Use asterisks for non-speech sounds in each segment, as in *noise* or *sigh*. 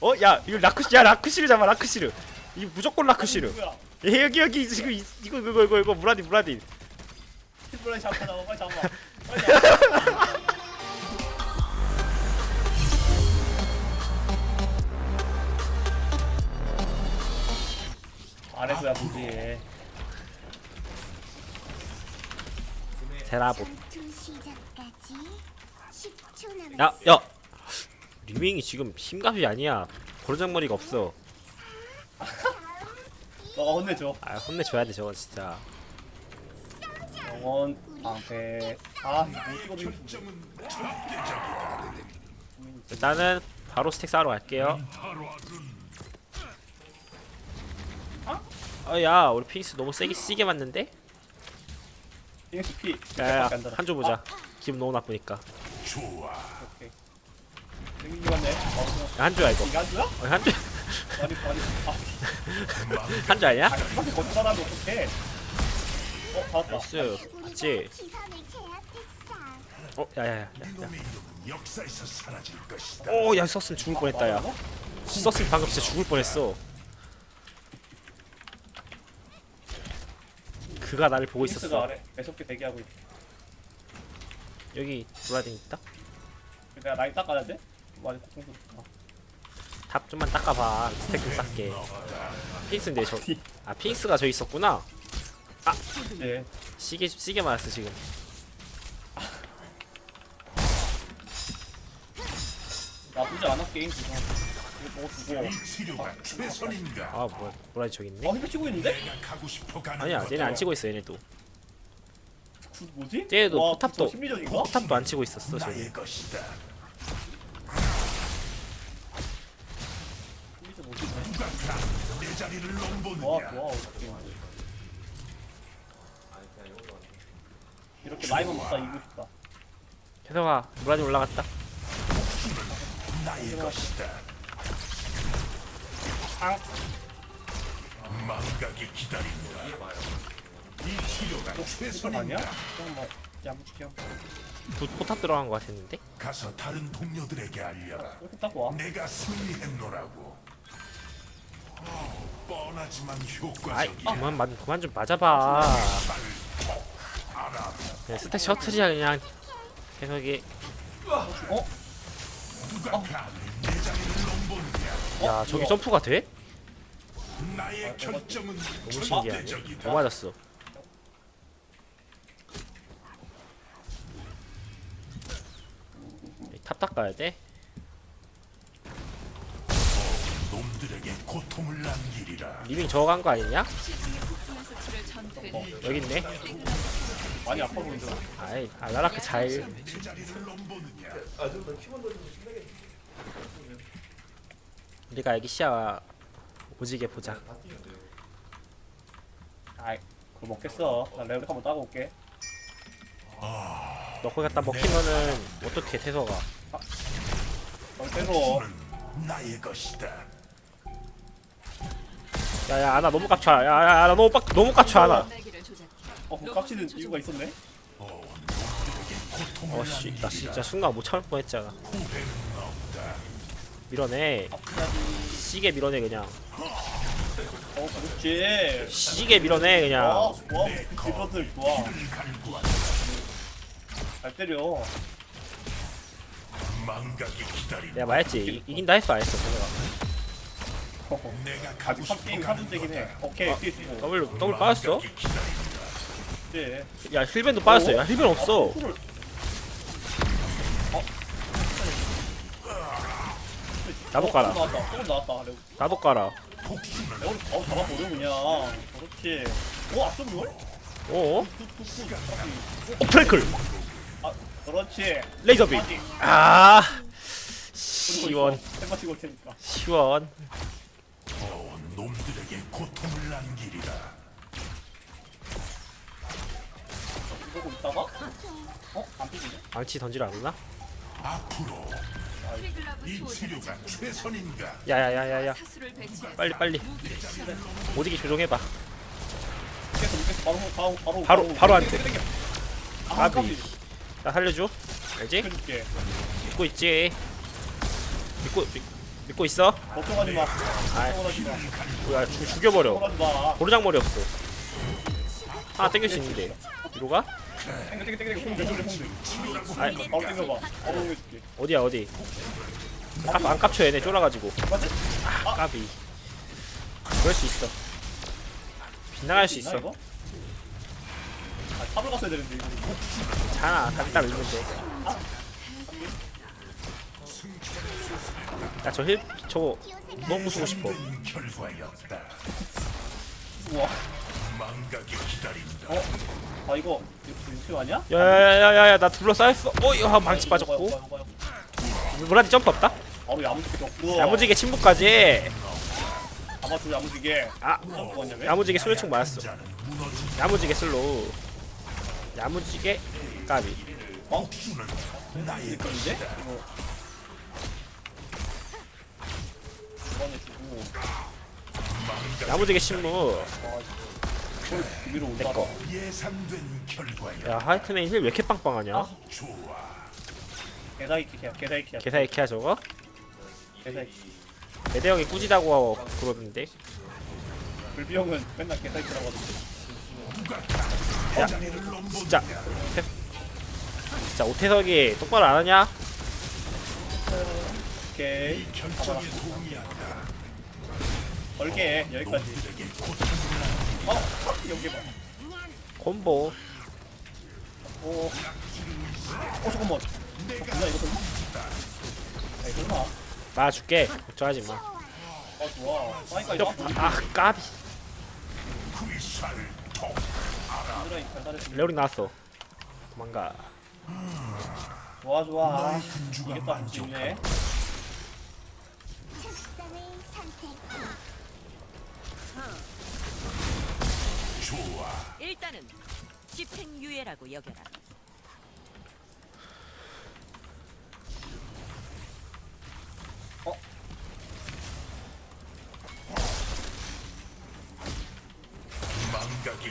어, 야, 이거 라쿠시, 야, 라쿠시를 잡아, 라쿠시를. 이거 무조건 라쿠시를. 예, 여기, 여기, 지금, 이- 이거, 이거, 이거, 이거, 무라딘, 무라딘. 빨리 잡아 잡아 빨리 잡아. 빨리 잡아. 아래서야 보지. 세라봇. 전투 시작까지 10초 야. 야. 리밍이 지금 힘값이 아니야. 고르장머리가 없어. 너가 혼내줘. 아, 혼내줘야 돼, 저건 진짜. 영원 방패. 아 이거 못 일단은 바로 스택 쌓으러 갈게요. 어, 야, 우리 핑스 너무 세게 세게 맞는데? EXP. 야, 야, 밖에 안 달아. 한조 보자. 기분 너무 나쁘니까. 오케 이. 생긴 거 같네. 어, 야, 한조야 이거. 이거 한주야? 어, 아니 아니. 아, 한조 아니야? 아, 이렇게 거짓말하면 어떡해? 어, 받았다. 나이스. 맞지? 어, 야, 야, 야, 야. 역사에서 사라질 것이다. 오, 야, 썼으면 죽을 뻔했다, 야. 맞았어? 썼으면 방금 진짜 죽을 뻔했어. 그가 나를 보고 가 있었어. 아래 매섭게 대기하고 있어. 여기 브라딘 있다. 내가 라인 닦아야 돼? 많이 고통스 답 좀만 닦아봐. 스택 좀 쌓게. 핑스인데 저, 아 핑스가 저 있었구나. 예. 시계 시계 맞았어 지금. 나쁘지 않아 게임. 이거. 이 치료가 최선인가? 아 뭐야 브라딘 저기 있네. 어 힙을 치고 있는데? 내가 가고 싶어 가는 아니야, 곳. 얘네 안 치고 있어 얘네도. 그 뭐지? 얘도 와, 포탑도- 심리전인가? 포탑도 안 치고 있었어 저기. 나의 것이다. 내 자리를 좋아 넘보느냐? 좋아 어떡해. 이렇게 라이브 먹다 이기고 싶다. 혜성아 브라딘 올라갔다. 나의 것이다. 앙. 망각이 기다린다. 이 치료가 이거 아니야? 최선인가? 그냥 뭐 야무지게 하고. 부- 포탑 들어간 것 같았는데. 가서 다른 동료들에게 알려라. 이렇게 딱 와. 내가 승리했노라고. 어, 뻔하지만 아이 효과적이야. 그만 맞 그만 좀 맞아봐. 그냥 스택 셔틀이야 그냥. 혜석이 어? 누가 감히 내 자리를 넘보느냐? 야 저기 점프가 돼? 나의 결정은 너무 신기하네. 절대적이다. 더 맞았어. 탑 닦아야 돼. 고통을 남기리라. 리빙 저거 간 거 아니냐? 여기 있네. 많이 아파 보이죠? 아이 알라라크 잘. 내 자리를 넘보느냐? 우리가 여기 시야 오지게 보자. 아이 그거 먹겠어. 나 레벨 한번 따고 올게. 너 거기 갖다 먹히면은 어떻게 태서가? 널 빼서 는 나의 것이다. 야야 아나 너무 깝쳐. 야야 아나 너무 빡 너무 깝쳐 아나. 어 그거 깝치는 이유가 있었네? 어, 어씨 나. 진짜 순간 못 참을 뻔했잖아. 밀어내. 시계 밀어내 그냥. 어 그렇지. 시계 밀어내 아 그냥. 좋아. 디버들 좋아. 이를 갈구한 잘 때려. 망각이. 내가 말했지 이, 이긴다 했어 안 했어. 내가 아직 싶어 3게임 가는 하준되긴 해. 오케이 주고. 더블 더블 빠졌어? 망각이 기다린다. 그렇지. 야 힐벤도 빠졌어. 야 힐벤 없어. 아, 를 나도 깔아. 어, 나왔다. 조금 나왔다. 레오. 나도 깔아. 복수는 레오 바로 잡아버려 그냥. 그렇지. 오 앞선 걸? 어? 툭툭툭. 어 프랭클. 아 그렇지. 레이저 빔. 아직. 아 시원 올 테니까. 시원. 너 놈들에게 고통을 남기리라. 이러고 있다가 어? 안 삐지네? 망치 던지러 안 오나? 앞으로 이 치료가 최선인가? 야야야야야. 빨리 빨리. 오지게 조종해봐. 계속 계속 바로 바로 바로 바로 바로 안 돼. 아 까비. 까비 나 살려줘. 알지? 해줄게 믿고 있지. 믿고 믿- 믿고 있어? 걱정하지 마. 걱정하지 마. 뭐야 죽, 죽여버려 걱정하지 마. 고르장 머리 없어 하나 땡길 수 있는데 뒤로 가? 땡겨 땡겨 땡겨 홍대 홍대 홍대. 아이 바로 땡겨봐. 바로 땡겨줄게. 어디야 어디 깝, 안 깝쳐 얘네 쫄아가지고 맞지? 아 까비 그럴 수 있어 빗나갈 수 있어 이거? 아 탑을 갔어야 되는데 이거. 자나 답이 딱 있는데 야 저 힐 저거 너무 부수고 싶어. 우와. 어? 아 이거 이거 인수 아니야? 야야야야야 나 둘러싸였어 어이야 망치 이거, 빠졌고 이거, 이거, 이거. 무라디 점프 없다? 바로 야무지게 줬고. 야무지게 침묵까지 아마도 야무지게. 아 뭐냐면? 야무지게 소리총 맞았어 야무지게 슬로우 야무지게 까비 어? 나의 이제. 이거. 번에 주고. 야무지게 아, 소리 위로 올라가. 내꺼 예상된 결과야. 야 하이트맨 힐왜 이렇게 빵빵하냐 좋아. 개사이키야, 개사이키야. 개사이키야 저거? 개사이키. 대대형이 꾸지다고 그러던데 불비 형은 맨날 개사이키라고 하던데. 야 진짜 오태- 진짜 오태석이 똑바로 안 하냐? 오케이. 결정에 동의한다. 걸게 여기까지. 어, 여기 봐. 콤보 오. 어 잠깐만. 어, 뭐야 이거 설마? 아이 설마. 맞아줄게 걱정하지 마 아 좋아. 사이까지 나왔다. 아 까비 잘. 레오리 나왔어 도망가 좋아 좋아. 군주가 이게 또 안 죽네. 일단은 집행유예라고 여겨라.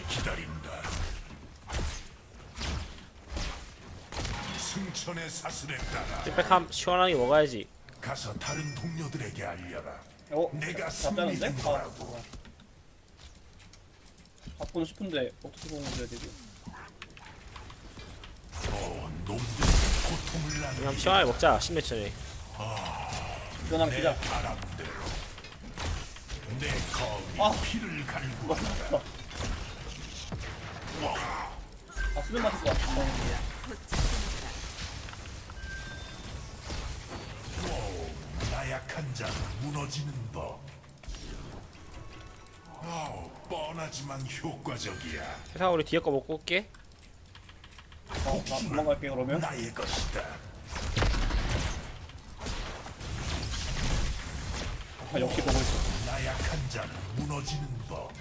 기다린다. 승천의 사슬에 따라 찐백함 시원하게 먹어야지 가서 다른 동료들에게 알려라. 어? 내가 잡자는데? 승리한 아. 거라고. 바꾸고 싶은데 어떻게 보면 돼야 되지? 그냥 시원하게 먹자 10몇 전에 변함 내 기자. 아. 피를 갈고 뭐 맞다. 아 수면 맞을 것 같아. 나약한 자는 무너지는 법. 아우, 뻔하지만 효과적이야. 세상 우리 뒤에 거 먹고 올게 어, 나 도망갈게 그러면. 나의 것이다. 아 역시 보고 있어. 나약한 자는 무너지는 법.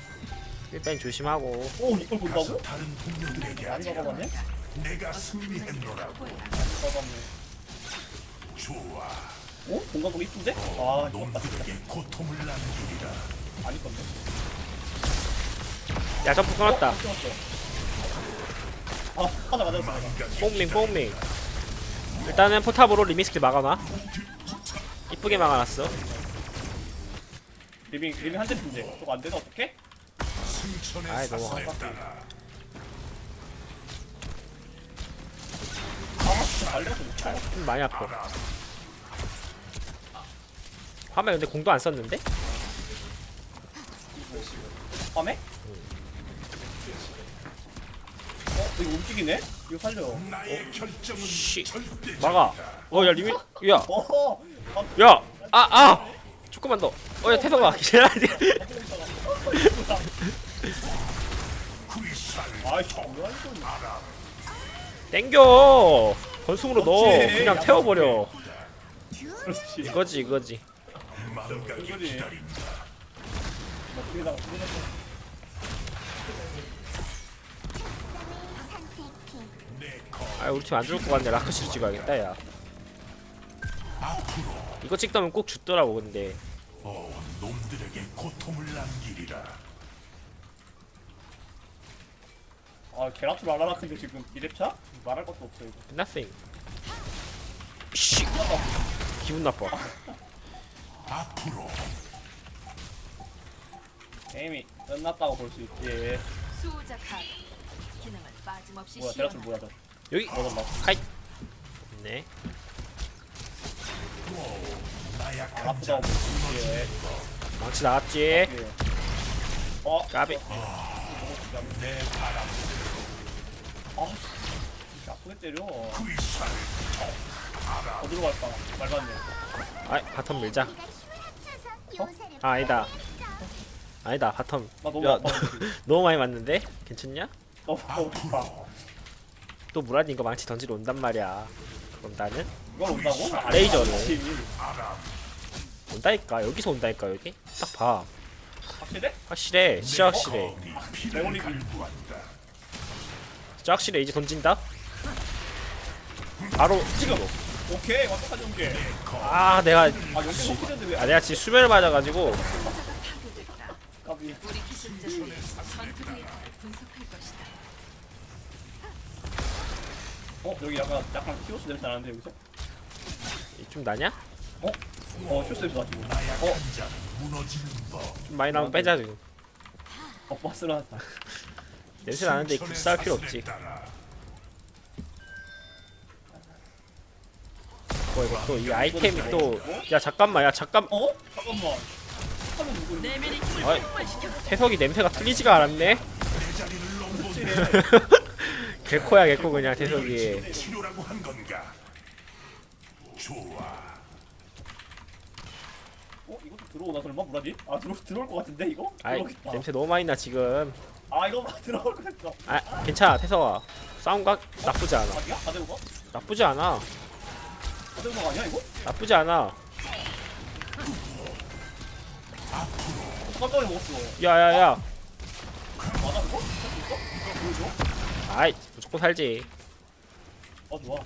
일단 조심하고 오 이걸 가서 본다고? 다른 동료들에게 많이 알려라. 먹어봤네? 내가 승리했노라고. 먹어봤네. 좋아. 어? 공간도 이쁜데? 아 이거. 놈들에게 고통을 남기리라. 아닐 건데. 야 점프 끊었다. 아 하나 맞았어. 내가. 망각에 뽕밍 뽕밍 일단은 포탑으로 리미스킬 막아놔 이쁘게 막아놨어 리빙 리빙 한 대인데 저거 안 되나 어떡해? 아이, 따라 아 못해. 좀 많이 아파 화면 근데 공도 안 썼는데? 밤에? 어 이거 움직이네? 이거 살려. 나의 결정은 씨. 막아 어 야 리미 야야 어허. 아, 아, 아! 조금만 더. 어, 야, 태성아. 아이씨 뭐야 이거. 땡겨. 건숭으로 넣어. 그냥 태워버려. 그렇지. 이거지, 이거지. 이거지. 기다린다. 뿌려놓고. 아, 우리 팀안 좋을 것 같네. 라크시를 찍어야겠다, 야. 앞으로 이거 찍다면 꼭 죽더라고, 근데. 어, 놈들에게 고통을 남기리라. 아 게라투 알아라 근데 지금 이랩차? 말할 것도 없어 이거. nothing. 씨. 기분 나빠. 앞으로 게임이 끝났다고 볼 수 있지 수호자 카드 기능을 빠짐없이 뭐야 제라툴 뭐야 저 여기. 막 하이. 네. 있지 망치 나왔지? 예. 어? 까비. 아 씨. 아프게 때려. 불살 어디로 갈까? 말봤네. 아 바텀 밀자. 요새를 아, 아니다. 아니다 바텀. 나 너무 야, 아파. *laughs* 너무 많이 맞는데? 괜찮냐? 너무 아파 또 무라딘 거 망치 던지러 온단 말이야. 그럼 나는 이걸 온다고? 아, 레이저를. 온다니까? 여기서 온다니까 여기? 딱 봐. 확실해? 확실해. 진짜 확실해. 레오닉이. 진짜 확실해. 이제 던진다? 바로 지금 오케이. 완벽한 연계 아 내가 아 연계 왜아 내가 지금 수면을 맞아가지고. 아깝이 우리 기술자들이 전투 데이터를 분석할 것이다. 어 여기 약간 약간 키오스 냄새 나는데 여기서? 좀 나냐? 어? 어 키오스 냄새 나 지금 나약한 자 무너지는 법좀 많이 나면 빼자 지금. 어 버스 나왔다. *laughs* 냄새 나는데 굳이 싸울 필요 없지. 뭐 이거 또 이 아이템이 또 야 잠깐만 야 잠깐. 어? 잠깐만. 하면 누구 내면의 힘을 어이. 폭발시켜 태석이 냄새가 틀리지가 않았네 *laughs* 개코야 개코 그냥 태석이 치료라고 한 건가 좋아 어? 이것도 들어오나 설마 무라디? 아 들어, 들어올 것 같은데 이거? 아이 들어오겠다 냄새 너무 많이 나 지금 아 이거 막 *laughs* 들어올 것 같어 아 괜찮아 태석아 싸움각 나쁘지 않아 아니야? 다대우가? 나쁘지 않아 다대우가 아니야 이거? 나쁘지 않아 어, 깜짝이야 먹었어 야야야 맞아 그거? 할수 있어? 이거 보여줘? 아이 무조건 살지 아 좋아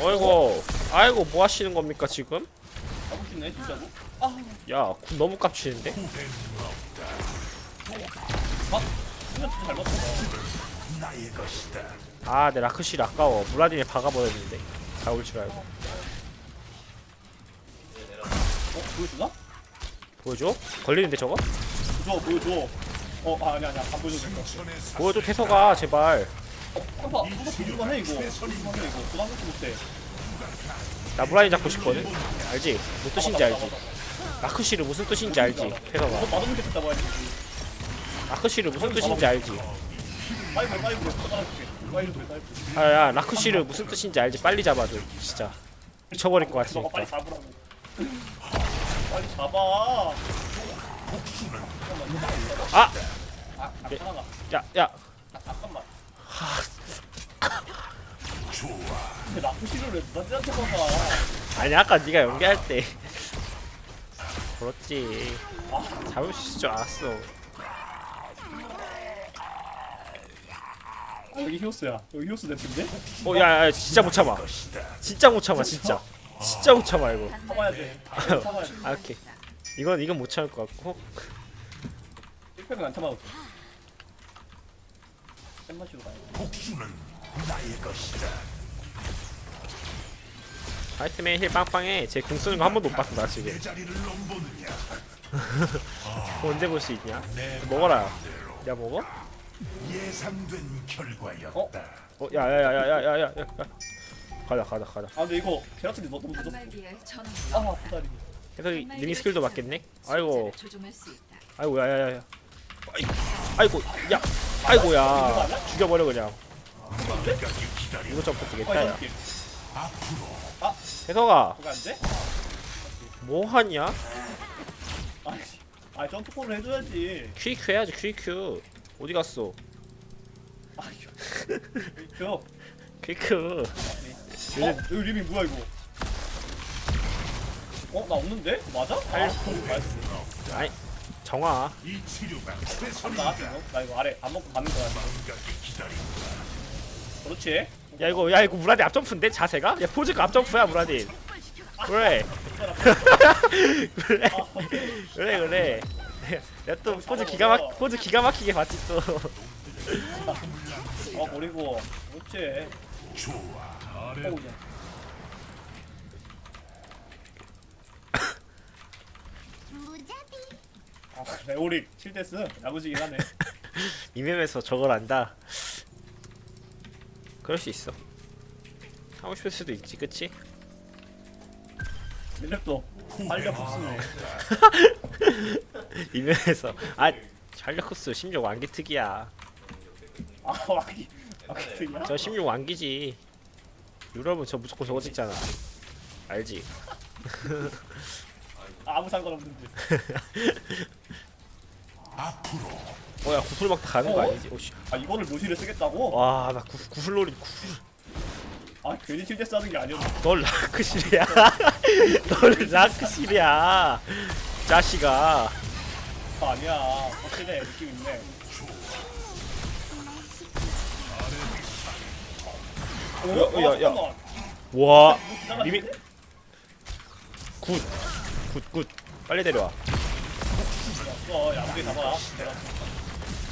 어이구 아이고 뭐 하시는 겁니까 지금? 수 있네 진짜로 아 야군 너무 깝치는데? 아, 진짜 잘 맞췄다 나의 것이다 아내 라크실 아까워 무라딘에 박아버렸는데 잡을 줄 알고 어? 보여주나? 보여줘? 걸리는데 저거? 보여줘 보여줘 어 아, 아니야 아니야 안 보여줘도 될것 같아 보여줘 태석아 제발 어? 한파 한파 보여줄만 해 이거 보여줄만 해 이거 부담스럽게 못해 나 무라딘 잡고 싶거든? 알지? 무슨 뜻인지 알지? 라크실은 무슨 뜻인지 알지? 이거 태석아 나도 이렇게 잡아야 지 라크실은 무슨 뜻인지 알지? 파이브 파이브 잡아줄게 파이브 파이브 아야 라크실은 무슨 뜻인지 알지? 빨리 잡아줘 진짜 미쳐버릴 것 너가 같으니까 빨리 잡으라고 빨리 잡아 아! 아 네. 잠깐만 야 야. 아 잠깐만. 좋아. 근데 라프시를 왜 누나들한테 봐봐 아니 아까 네가 연기할 때. 그렇지. 잡을 수 있을 줄 알았어. 여기 히오스야. 여기 히오스 냄새인데? 어 야 야 진짜 못 참아. 진짜 못 참아 진짜. 진짜 못 참아 이거. 참아야 돼. *laughs* 참아야 돼. 아 오케이. 이건 이건 못 참을 것 같고 1팩은 안 참아도 돼 샘마시로 가야 돼. 복수는 나의 것이다. 화이트맨 힐 빵빵해. 제 궁 쓰는 거 한 번도 못 봤어 나 지금. 내 자리를 넘보느냐? 그거 *laughs* 언제 볼 수 있냐? 내 먹어라. 야 먹어? 예상된 결과였다. 어? 어 야야야야야야야. 가자 가자 가자. 아 근데 이거 게라트리 너 너무 늦었어 전원 아 아프다리 그래서 리미 스킬도 맞겠네? 아이고. 아이고 야야야야 아이, 아이고 야 아이고야. 죽여버려 그냥. 이거 점프 빨리 야. 혜성아. 그거 안 돼? 뭐 하냐? 아니 아 점프콜을 해줘야지. 퀴큐 해야지 퀴큐. 어디 갔어? 아 이거 퀴큐. 어? 요즘 여기 리빙 뭐야 이거? 어? 나 없는데? 맞아? 아. 나이스. 아니 정아 이 치료가 간다 나 이거 아래 안 먹고 가는 거야. 그렇지? 야 이거 야 이거 무라딘 앞점프인데 자세가? 야 포즈가 앞점프야 무라딘 그래. *laughs* 그래. 그래 그래. 내가 또 포즈 기가 막 포즈 기가 막히게 봤지 또. 어 버리고 그렇지. 좋아. 아래 어 무자비 아 레오릭 7데스 야무지긴 하네. *laughs* 이맵에서 저걸 안다. 그럴 수 있어. 하고 싶을 수도 있지 그치? 밀랩도 활력 없으네. *laughs* 이맵에서. 아 샬려쿠스 16 완기 특이야. 아 와기 와기야? 저 16 완기지. 유럽은 저 무조건 저거 찍잖아. 알지? 아무 상관없는데 *laughs* 앞으로. 어야 구슬 막다 가는 거 어? 아니지? 오씨. 아 이거를 노시를 쓰겠다고? 와나 구슬놀이 구슬. 아 괜히 7데스 하는 게 아니었네 널 라크실이야. *laughs* 널 라크실이야. 자식아. 아, 아니야. 확실해. 느낌 있네. 오? 야, 야, 어, 야. 와. 뭐 지나갔는데? 미미 굿 굿 굿. 빨리 데려와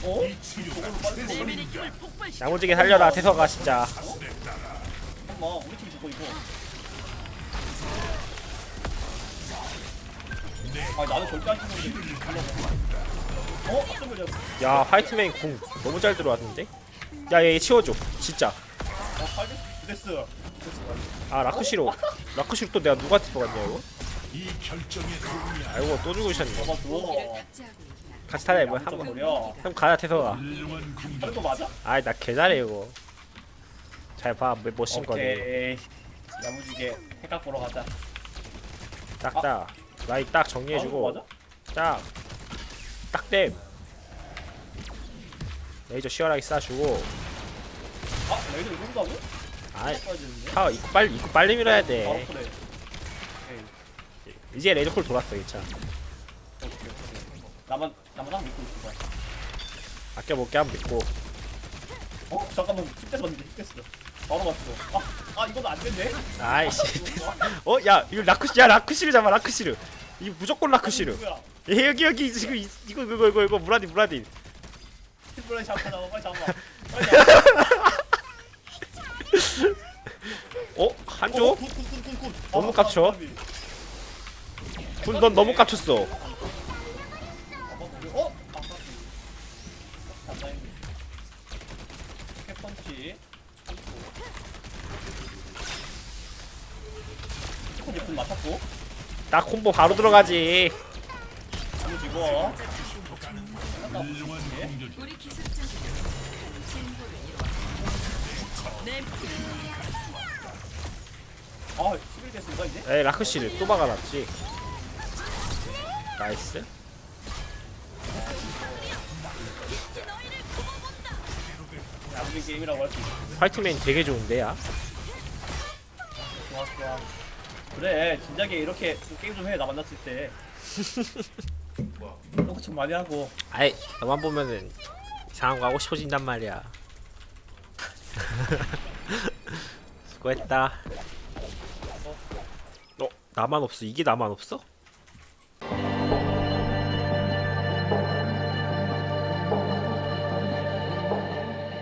어 야무지게 살려라 태서가 진짜 잠깐만 우리 팀 저거 이거 아 나는 절대 안 죽는데 어? 야 화이트맨 궁 너무 잘 들어왔는데 야 얘 치워줘 진짜 어? 8데스? 9데스 9데스 아 라크시로 라크시로 또 내가 누구한테 뽑았냐 이거 이 결정에 아이고 또 죽으셨네. 저거. 같이 타자 한번. 한번 버려. 한번 가자 태서가. 훌륭한 공격 하는 거 맞아? 아이 나 개잘해 이거. 잘봐 멋진 거네 오케이. 야무지게 핵각 보러 가자. 딱 딱 라인 딱 아, 정리해주고. 맞아? 딱. 딱 댐 레이저 시원하게 쏴주고. 아 레이저 이거 한다고? 아이 타워 입구 빨리 입구 빨리 밀어야 바로 돼 그래. 이 제 레이저 콜 돌았어 이차. 나만 나만 딱 믿고 있어 봐. 아껴볼게 한번 믿고. 어? 잠깐만 10대스 봤는데 10대스 바로 맞어 아, 아 이건 안 됐네 아이씨. 어야 이거 라크시 야 라크시를 잡아 라크시를. 이거 무조건 누구야? 예, 여기 여기 지금 이- 이거 이거 이거 이거 무라딘 무라딘. 팀플라이 잡아 잡아 빨리 잡아. 빨리 *laughs* 잡아. 어? 한조? 굿굿굿굿굿. 너무 깝쳐. 군, 넌 너무 깝쳤어 어? 캡펀치 캡펀 예쁜 맞췄고 나 콤보 바로 들어가지 이루었다. 내아 11대스인가 이제? 에이 라크시를 또 막아놨지 나이스. 야무진 게임이라고 할 수 있어. 화이트맨 되게 좋은데 야. 좋아 좋아. 그래 진작에 이렇게 좀 게임 좀해나 만났을 때. *laughs* 이런 거좀 많이 하고. 아이 너만 보면은 이상한 거 하고 싶어진단 말이야. *laughs* 수고했다. 어? 나만 없어? 이게 나만 없어?